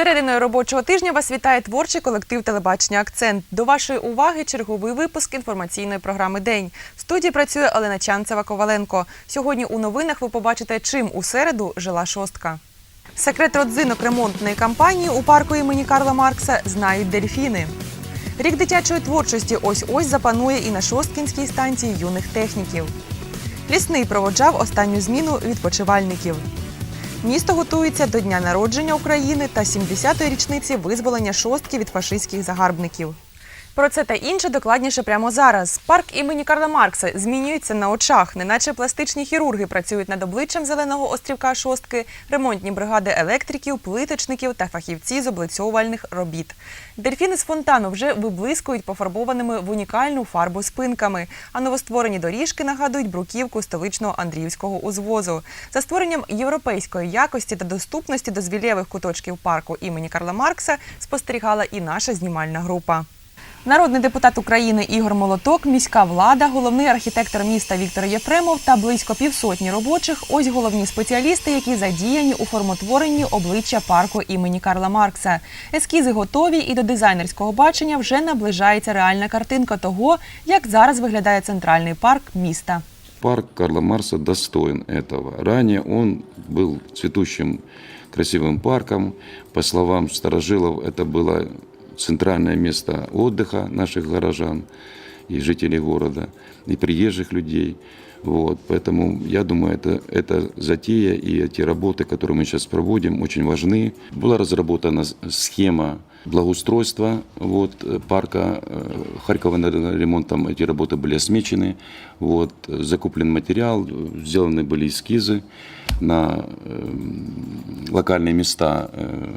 Серединою робочого тижня вас вітає творчий колектив телебачення Акцент. До вашої уваги черговий випуск інформаційної програми День. В студії працює Олена Чанцева Коваленко. Сьогодні у новинах ви побачите, чим у середу жила шостка. Секрет родзинок ремонтної кампанії у парку імені Карла Маркса знають дельфіни. Рік дитячої творчості ось ось запанує і на шосткінській станції юних техніків. Лісний проводжав останню зміну відпочивальників. Місто готується до дня народження України та 70-ї річниці визволення шостки від фашистських загарбників. Про це та інше докладніше прямо зараз. Парк імені Карла Маркса змінюється на очах, неначе пластичні хірурги працюють над обличчям зеленого острівка шостки, ремонтні бригади електриків, плиточників та фахівці з облицьовувальних робіт. Дельфіни з фонтану вже виблискують пофарбованими в унікальну фарбу спинками, а новостворені доріжки нагадують бруківку столичного Андріївського узвозу. За створенням європейської якості та доступності дозвілєвих куточків парку імені Карла Маркса спостерігала і наша знімальна група. Народний депутат України Ігор Молоток, міська влада, головний архітектор міста Віктор Єфремов та близько півсотні робочих ось головні спеціалісти, які задіяні у формотворенні обличчя парку імені Карла Маркса. Ескізи готові, і до дизайнерського бачення вже наближається реальна картинка того, як зараз виглядає центральний парк міста. Парк Карла Марса достоин этого. Ранее он был цветущим красивым парком. По словам старожилов, это было центральное место отдыха наших горожан и жителей города, и приезжих людей. Вот, поэтому я думаю, это, эта затея и эти работы, которые мы сейчас проводим, очень важны. Была разработана схема благоустройства вот, парка э, Харькова ремонтом эти работы были осмечены. Вот, закуплен материал, сделаны были эскизы на э, локальные места э,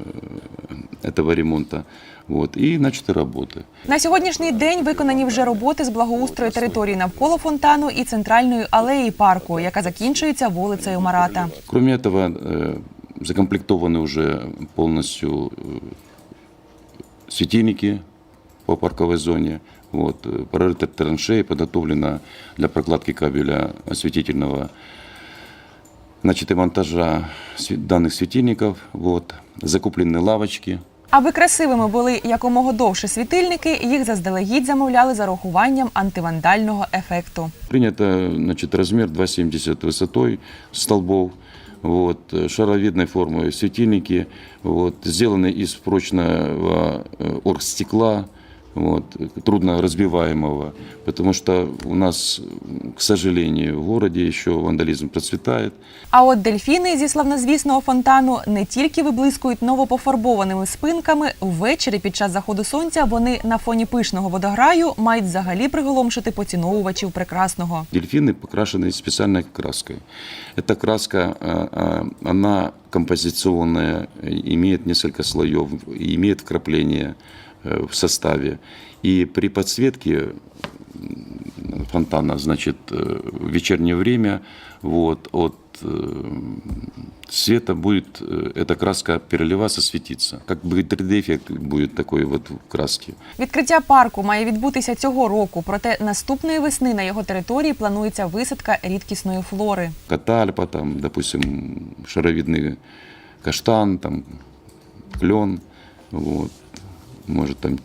этого ремонта. Вот, и начаты работы. На сьогоднішній день виконані вже роботи з благоустрою території навколо фонтану і центральної алеї парку, яка закінчується вулицею Марата. Кроме этого, э, закомплектованы уже полностью э, светильники по парковой зоне. Вот, э, прорыта траншеи, подготовлена для прокладки кабеля осветительного значит, и монтажа сви- данных светильников. Вот, закуплены лавочки, Аби красивими були якомога довше світильники, їх заздалегідь замовляли за рахуванням антивандального ефекту. Принято значит, размер 2,70 высотой столбов, вот, э, шаровидной формы светильники, вот, сделаны из прочного э, оргстекла, вот, э, трудно разбиваемого, потому что у нас, м, к сожалению, в городе еще вандализм процветает. А от дельфіни зі славнозвісного фонтану не тільки виблискують новопофарбованими спинками, ввечері під час заходу сонця вони на фоні пишного водограю мають взагалі приголомшити поціновувачів прекрасного. Дельфины покрашены специальной краской. Эта краска, а, а, она композиционная, э, имеет несколько слоев, и имеет вкрапления э, в составе. И при подсветке м, фонтана, значит, э, в вечернее время, вот, от э, света будет э, эта краска переливаться, светиться. Как бы 3D-эффект будет такой вот в краске. Відкриття парку має відбутися цього року, проте наступної весни на його території планується висадка рідкісної флори. катальпа, там, допустим, шаровидный каштан, там, клен, вот, может, там,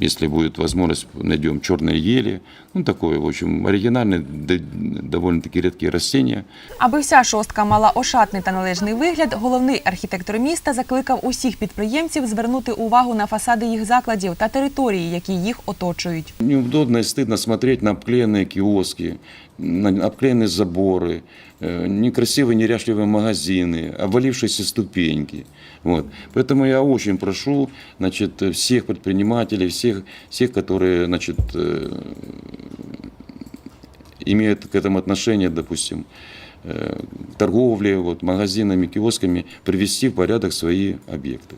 если будет возможность, найдем черные ели, ну, такое, в общем, оригинальные, д- довольно-таки редкие растения. Аби вся шостка мала ошатний та належний вигляд, головний архітектор міста закликав усіх підприємців звернути увагу на фасади їх закладів та території, які їх оточують. Неудобно и стыдно смотреть на обклеенные киоски, на обклеенные заборы, э, некрасивые, неряшливые магазины, обвалившиеся ступеньки. Вот. Поэтому я очень прошу значит, всех предпринимателей, всех, всех которые значит, э, имеют к этому отношение, допустим, э, торговле, вот, магазинами, киосками, привести в порядок свои объекты.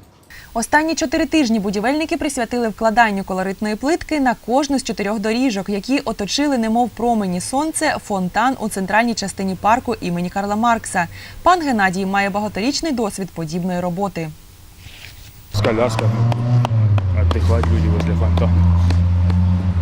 Останні чотири тижні будівельники присвятили вкладанню колоритної плитки на кожну з чотирьох доріжок, які оточили, немов промені сонце, фонтан у центральній частині парку імені Карла Маркса. Пан Геннадій має багаторічний досвід подібної роботи. З колясками отдыхать люди возле фонтана.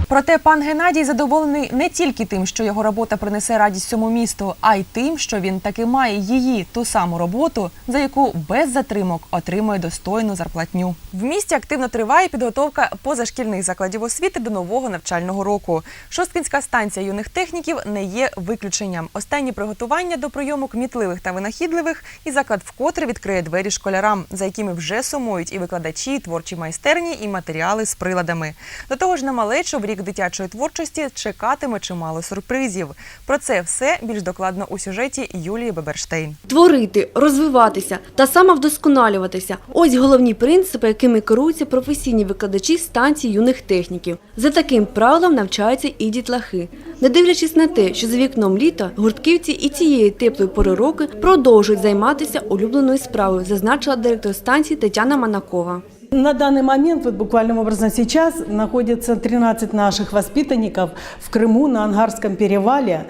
Проте пан Геннадій задоволений не тільки тим, що його робота принесе радість всьому місту, а й тим, що він таки має її ту саму роботу, за яку без затримок отримує достойну зарплатню. В місті активно триває підготовка позашкільних закладів освіти до нового навчального року. Шосткінська станція юних техніків не є виключенням. Останні приготування до прийому кмітливих та винахідливих і заклад вкотре відкриє двері школярам, за якими вже сумують і викладачі, і творчі майстерні, і матеріали з приладами. До того ж, на малечу в рік дитячої творчості чекатиме чимало сюрпризів. Про це все більш докладно у сюжеті Юлії Беберштейн. Творити, розвиватися та самовдосконалюватися – ось головні принципи, якими керуються професійні викладачі станції юних техніків. За таким правилом навчаються і дітлахи. Не дивлячись на те, що за вікном літа, гуртківці і цієї теплої пори року продовжують займатися улюбленою справою, зазначила директор станції Тетяна Манакова. На данный момент, вот буквально образно сейчас, находится 13 наших воспитанников в Крыму на Ангарском перевале.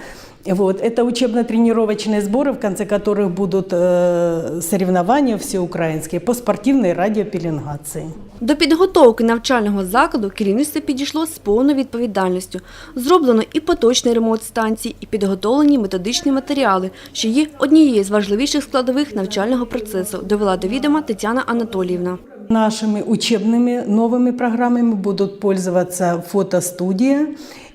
Вот. Это учебно-тренировочные сборы, в конце которых будут э, соревнования всеукраинские по спортивной радиопеленгации. До підготовки навчального закладу керівництво підійшло з повною відповідальністю. Зроблено і поточний ремонт станції, і підготовлені методичні матеріали, що є однією з важливіших складових навчального процесу, довела до відома Тетяна Анатоліївна. Нашими учебными новыми программами будут пользоваться фотостудия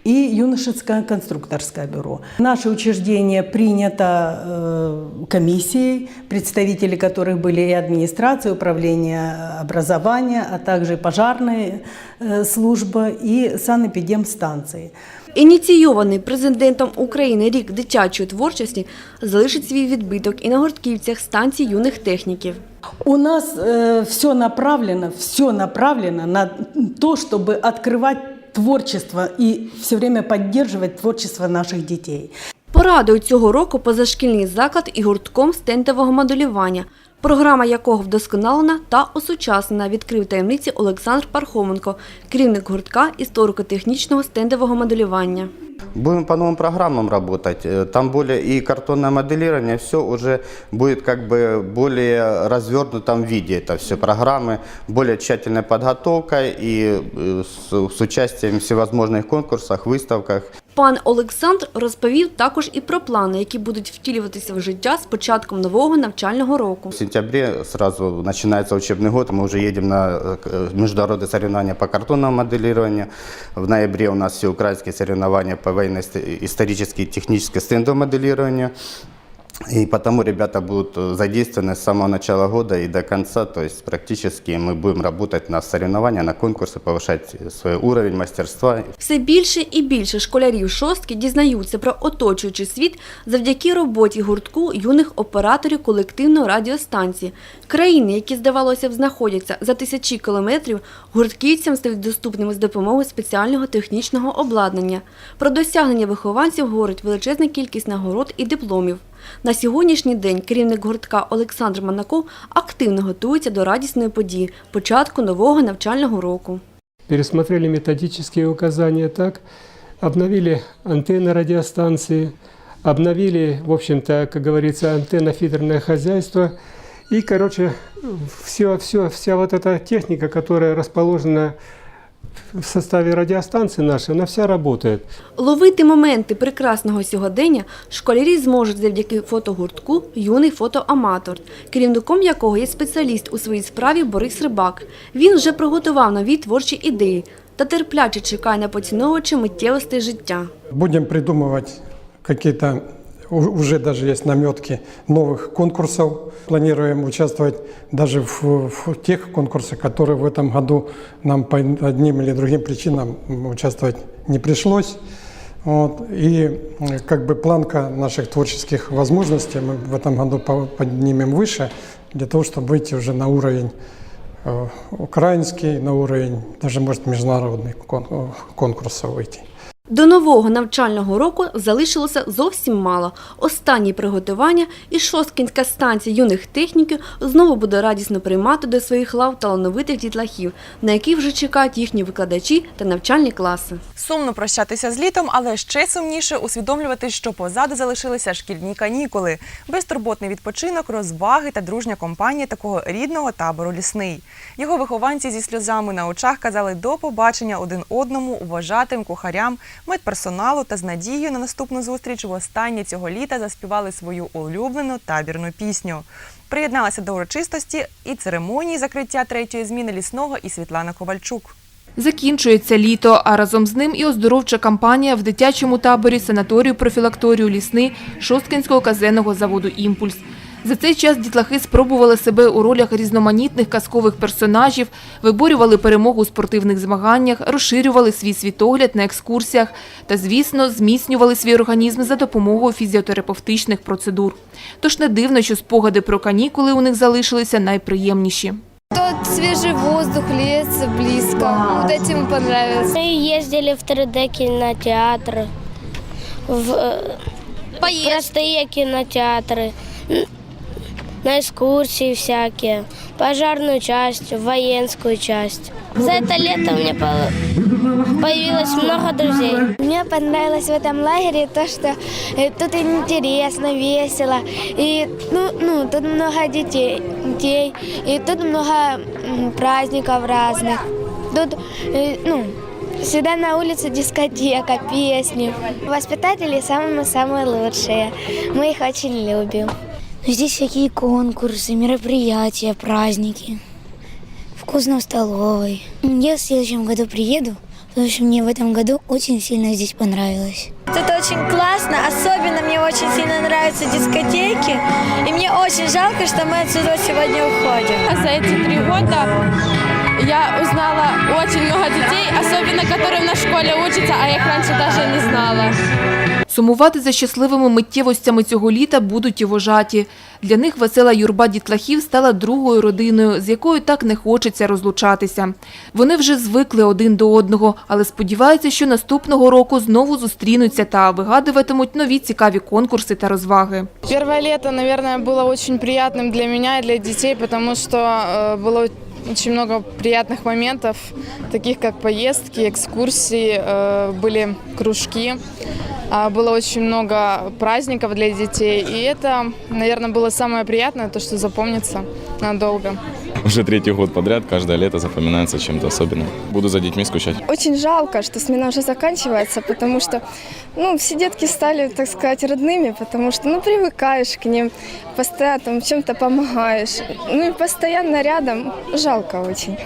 и юношеское конструкторское бюро. Наше учреждение принято э, комиссией, представители которых были и администрация, и управление образования, а также пожарная э, служба и санэпидемстанции. Ініційований президентом України рік дитячої творчості залишить свій відбиток і на гуртківцях станції юних техніків. У нас все направлено, все направлено на то, чтобы открывать творчество и все время поддерживать творчество наших детей. Порадою цього року позашкільний заклад і гуртком стендового моделювання, програма якого вдосконалена та осучаснена, відкрив таємниці Олександр Пархоменко, керівник гуртка історико-технічного стендового моделювання. Будем по новым программам работать. Э, Там более и картонное моделирование, все уже будет как бы более развернутом виде. Это все программы, более тщательная подготовка и э, с, с участием в всевозможных конкурсах, выставках. Пан Олександр розповів також і про плани, які будуть втілюватися в життя з початком нового навчального року. В сентябре сразу начинается учебный год, мы уже едем на э, к- э, международные соревнования по картонному моделированию. В ноябре у нас всеукраинские соревнования по военно-исторически техническое стендовое моделированию. И потому ребята будут э, задействованы с самого начала года и до конца. То есть практически мы будем работать на соревнования, на конкурсы, повышать свой уровень мастерства. Все більше і більше школярів шостки дізнаються про оточуючий світ завдяки роботі гуртку юних операторів колективної радіостанції. Країни, які, здавалося б, знаходяться за тисячі кілометрів, гуртківцям стають доступними з допомогою спеціального технічного обладнання. Про досягнення вихованців говорить величезна кількість нагород і дипломів. На сьогоднішній день керівник гуртка Олександр Манаков активно готується до радісної події – початку нового навчального року. пересмотрели методические указания так, обновили антенны радиостанции, обновили, в общем-то, как говорится, антенно-фидерное хозяйство. И, короче, все, все, вся вот эта техника, которая расположена в составе радиостанции нашей, она вся работает. Ловити моменти прекрасного сьогодення школярі зможуть завдяки фотогуртку Юний фотоаматор, керівником якого є спеціаліст у своїй справі Борис Рибак. Він вже приготував нові творчі ідеї та терпляче чекає на поціновувача миттєвостей життя. Будем придумывать какие-то, у- уже даже есть наметки новых конкурсов. Планируем участвовать даже в, в тех конкурсах, которые в этом году нам по одним или другим причинам участвовать не пришлось. Вот. И э, как бы планка наших творческих возможностей мы в этом году по- поднимем выше, для того, чтобы выйти уже на уровень э, украинский, на уровень даже, может, международных э, конкурсов выйти. До нового навчального року залишилося зовсім мало. Останні приготування і Шосткінська станція юних техніків знову буде радісно приймати до своїх лав талановитих дітлахів, на яких вже чекають їхні викладачі та навчальні класи. Сумно прощатися з літом, але ще сумніше усвідомлювати, що позаду залишилися шкільні канікули, безтурботний відпочинок, розваги та дружня компанія такого рідного табору лісний. Його вихованці зі сльозами на очах казали до побачення один одному, вважатим кухарям, медперсоналу та з надією на наступну зустріч востаннє цього літа заспівали свою улюблену табірну пісню. Приєдналася до урочистості і церемонії закриття третьої зміни лісного і Світлана Ковальчук. Закінчується літо, а разом з ним і оздоровча кампанія в дитячому таборі санаторію профілакторію лісни Шосткинського казенного заводу Імпульс. За цей час дітлахи спробували себе у ролях різноманітних казкових персонажів, виборювали перемогу у спортивних змаганнях, розширювали свій світогляд на екскурсіях та, звісно, зміцнювали свій організм за допомогою фізіотерапевтичних процедур. Тож не дивно, що спогади про канікули у них залишилися найприємніші. Тут свежий воздух, лес близко. Вот этим понравилось. Мы ездили в 3D кинотеатр, в э, простые кинотеатры, н- На экскурсии всякие, пожарную часть, военскую часть. За это лето по- появилось много друзей. Мне понравилось в этом лагере то, что э, тут интересно, весело. И ну, ну, тут много детей, детей, и тут много праздников разных. Тут э, ну, всегда на улице дискотека, песни. Воспитатели самые-самые лучшие. Мы их очень любим. Здесь всякие конкурсы, мероприятия, праздники. Вкусно в столовой. Я в следующем году приеду, потому что мне в этом году очень сильно здесь понравилось. Тут очень классно, особенно мне очень сильно нравятся дискотеки. И мне очень жалко, что мы отсюда сегодня уходим. За эти три года я узнала очень много детей, особенно которые в нашей школе учатся, а я их раньше даже не знала. Сумувати за щасливими миттєвостями цього літа будуть і вожаті. Для них весела юрба дітлахів стала другою родиною, з якою так не хочеться розлучатися. Вони вже звикли один до одного, але сподіваються, що наступного року знову зустрінуться та вигадуватимуть нові цікаві конкурси та розваги. Первое лето, наверное, было очень приятным для меня и для детей, потому что э, было очень много приятных моментов, таких как поездки, экскурсии, э, были кружки. А, Было очень много праздников для детей, и это, наверное, было самое приятное, то, что запомнится надолго. Уже третий год подряд, каждое лето запоминается чем-то особенным. Буду за детьми скучать. Очень жалко, что смена уже заканчивается, потому что ну, все детки стали, так сказать, родными, потому что ну, привыкаешь к ним, постоянно там в чем-то помогаешь. Ну и постоянно рядом жалко очень.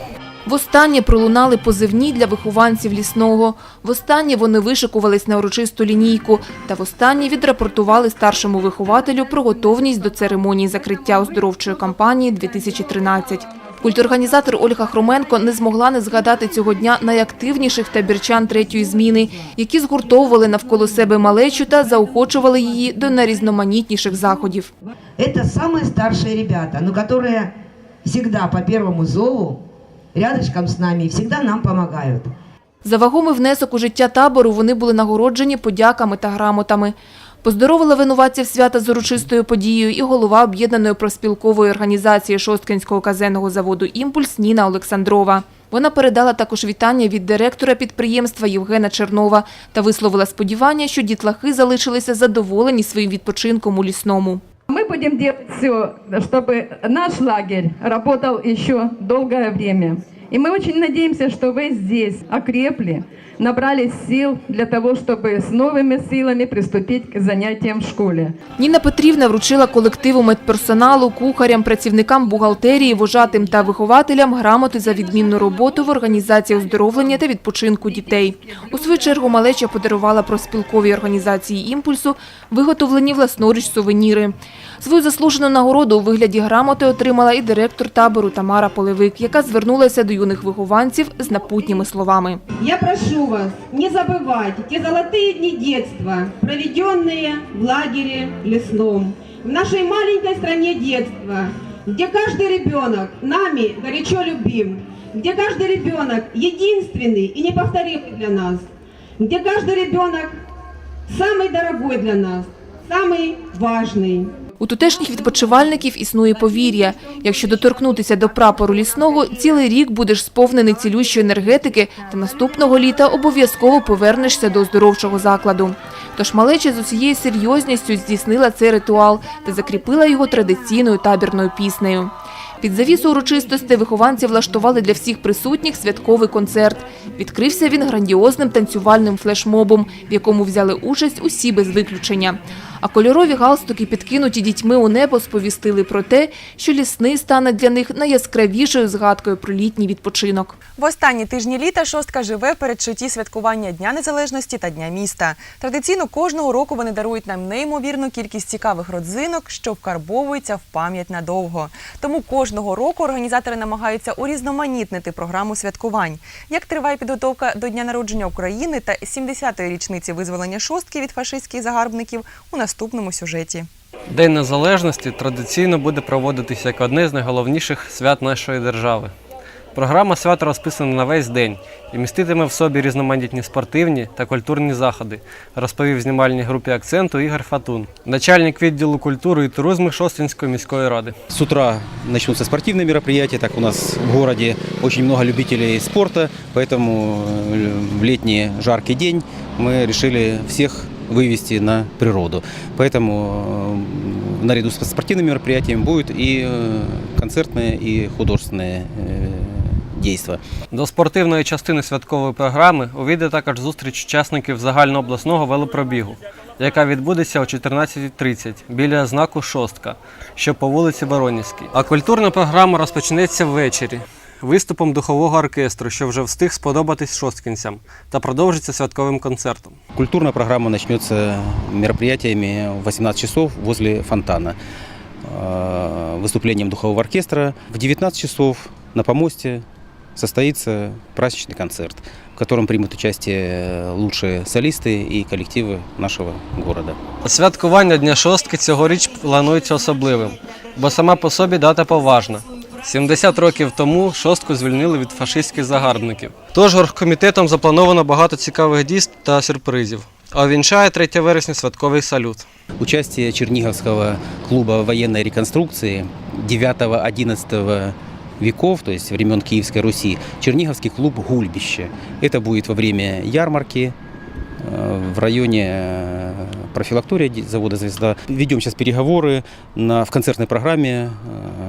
Востаннє пролунали позивні для вихованців лісного. Востаннє вони вишикувались на урочисту лінійку. Та востаннє відрапортували старшому вихователю про готовність до церемонії закриття оздоровчої кампанії 2013. Культурганізатор Ольга Хроменко не змогла не згадати цього дня найактивніших табірчан третьої зміни, які згуртовували навколо себе малечу та заохочували її до найрізноманітніших заходів. Это самые старшие ребята, но которые всегда по первому зову рядышком с нами и всегда нам помогают. За вагомий внесок у життя табору вони були нагороджені подяками та грамотами. Поздоровила винуватців свята з урочистою подією і голова об'єднаної проспілкової організації Шосткинського казенного заводу «Імпульс» Ніна Олександрова. Вона передала також вітання від директора підприємства Євгена Чернова та висловила сподівання, що дітлахи залишилися задоволені своїм відпочинком у лісному. Мы будем делать все, чтобы наш лагерь работал еще долгое время. И мы очень надеемся, что вы здесь окрепли, набрались сил для того, чтобы с новыми силами приступить к занятиям в школе. Ніна Петрівна вручила колективу медперсоналу, кухарям, працівникам бухгалтерії, вожатим та вихователям грамоти за відмінну роботу в організації оздоровлення та відпочинку дітей. У свою чергу малеча подарувала проспілковій організації імпульсу виготовлені власноруч сувеніри. Свою заслужену нагороду у вигляді грамоти отримала і директор табору Тамара Полевик, яка звернулася до юних вихованців з напутніми словами. Я прошу вас не забывать те золотые дни детства, проведенные в лагере лесном, в нашей маленькой стране детства, где каждый ребенок нами горячо любим, где каждый ребенок единственный и неповторимый для нас. где каждый ребенок самый дорогой для нас, самый важный. У тутешніх відпочивальників існує повір'я. Якщо доторкнутися до прапору лісного, цілий рік будеш сповнений цілющої енергетики та наступного літа обов'язково повернешся до оздоровчого закладу. Тож малеча з усією серйозністю здійснила цей ритуал та закріпила його традиційною табірною піснею. Під завісу урочистостей вихованці влаштували для всіх присутніх святковий концерт. Відкрився він грандіозним танцювальним флешмобом, в якому взяли участь усі без виключення. А кольорові галстуки, підкинуті дітьми у небо, сповістили про те, що лісний стане для них найяскравішою згадкою про літній відпочинок. В останні тижні літа шостка живе в передчутті святкування Дня Незалежності та Дня міста. Традиційно кожного року вони дарують нам неймовірну кількість цікавих родзинок, що вкарбовуються в пам'ять надовго. Тому кожного року організатори намагаються урізноманітнити програму святкувань. Як триває підготовка до Дня народження України та 70-ї річниці визволення шостки від фашистських загарбників у наступному сюжеті. День Незалежності традиційно буде проводитися як одне з найголовніших свят нашої держави. Програма свята розписана на весь день і міститиме в собі різноманітні спортивні та культурні заходи, розповів знімальній групі акценту Ігор Фатун, начальник відділу культури і туризму Шостинської міської ради. С утра начнутся спортивные мероприятия, так у нас в городе очень много любителей спорта, поэтому э, в летний жаркий день мы решили всех вывести на природу. Поэтому э, наряду с спортивными мероприятиями будут и э, концертные, и художественные э, действия. До спортивної частини святкової програми увійде також зустріч учасників загальнообласного велопробігу, яка відбудеться о 14.30 біля знаку Шостка, що по вулиці Воронівській. А культурна програма розпочнеться ввечері виступом духового оркестру, що вже встиг сподобатись шосткінцям, та продовжиться святковим концертом. Культурная программа начнется мероприятиями в 18 часов возле фонтана. Э, Выступлением духового оркестра. В 19 часов на помосте состоится праздничный концерт, в котором примут участие лучшие солисты и коллективы нашего города. Святкування Дня шостки цьогоріч планується особливим, бо сама по собі дата поважна. 70 років тому шостку звільнили від фашистських загарбників. Тож оргкомітетом заплановано багато цікавих дійств та сюрпризів. А вінчає 3 вересня святковий салют. Участие Черниговского клуба военной реконструкции 9-11 веков, то есть времен Киевской Руси, Черниговский клуб «Гульбище». Это будет во время ярмарки в районе э, профилактория ди- завода «Звезда». Ведем сейчас переговоры. На, в концертной программе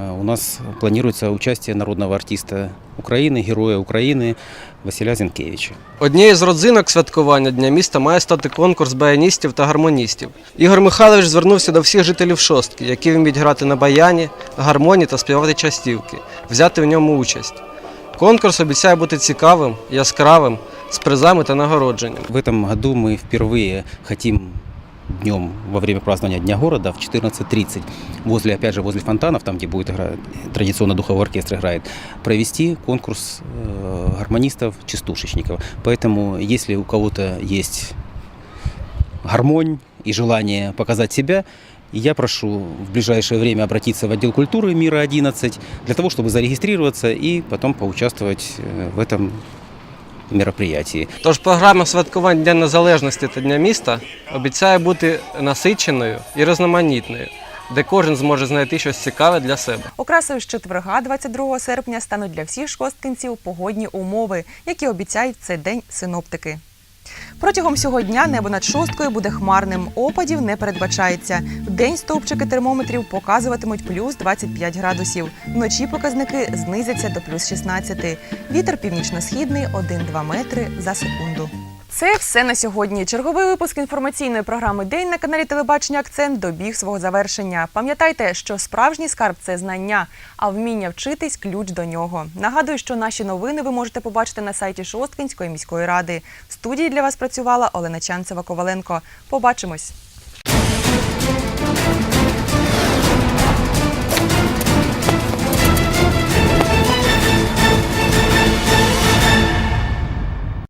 э, у нас планируется участие народного артиста Украины, героя Украины Василя Зінкевича. Однією з родзинок святкування Дня міста має стати конкурс баяністів та гармоністів. Ігор Михайлович звернувся до всіх жителів шостки, які вміють грати на баяні, гармоні та співати частівки, взяти в ньому участь. Конкурс обіцяє бути цікавим, яскравим, з призами та нагородженням. В этом году мы впервые хотим днем во время празднования Дня города в 14.30 возле, опять же, возле фонтанов, там, где будет играть, традиционно духовой оркестр играет, провести конкурс э, гармонистов, частушечников. Поэтому, если у кого-то есть гармонь и желание показать себя, я прошу в ближайшее время обратиться в отдел культуры Мира 11 для того, чтобы зарегистрироваться и потом поучаствовать э, в этом мероприятии. Тож програма святкувань Дня Незалежності та Дня міста обіцяє бути насиченою і різноманітною, де кожен зможе знайти щось цікаве для себе. Окрасою з четверга, 22 серпня, стануть для всіх шкосткинців погодні умови, які обіцяють цей день синоптики. Протягом всього дня небо над шосткою буде хмарним. Опадів не передбачається. В день стовпчики термометрів показуватимуть плюс 25 градусів. Вночі показники знизяться до плюс 16. Вітер північно-східний 1-2 метри за секунду. Це все на сьогодні. Черговий випуск інформаційної програми День на каналі Телебачення Акцент добіг свого завершення. Пам'ятайте, що справжній скарб це знання, а вміння вчитись ключ до нього. Нагадую, що наші новини ви можете побачити на сайті Шосткинської міської ради. В студії для вас працювала Олена Чанцева Коваленко. Побачимось.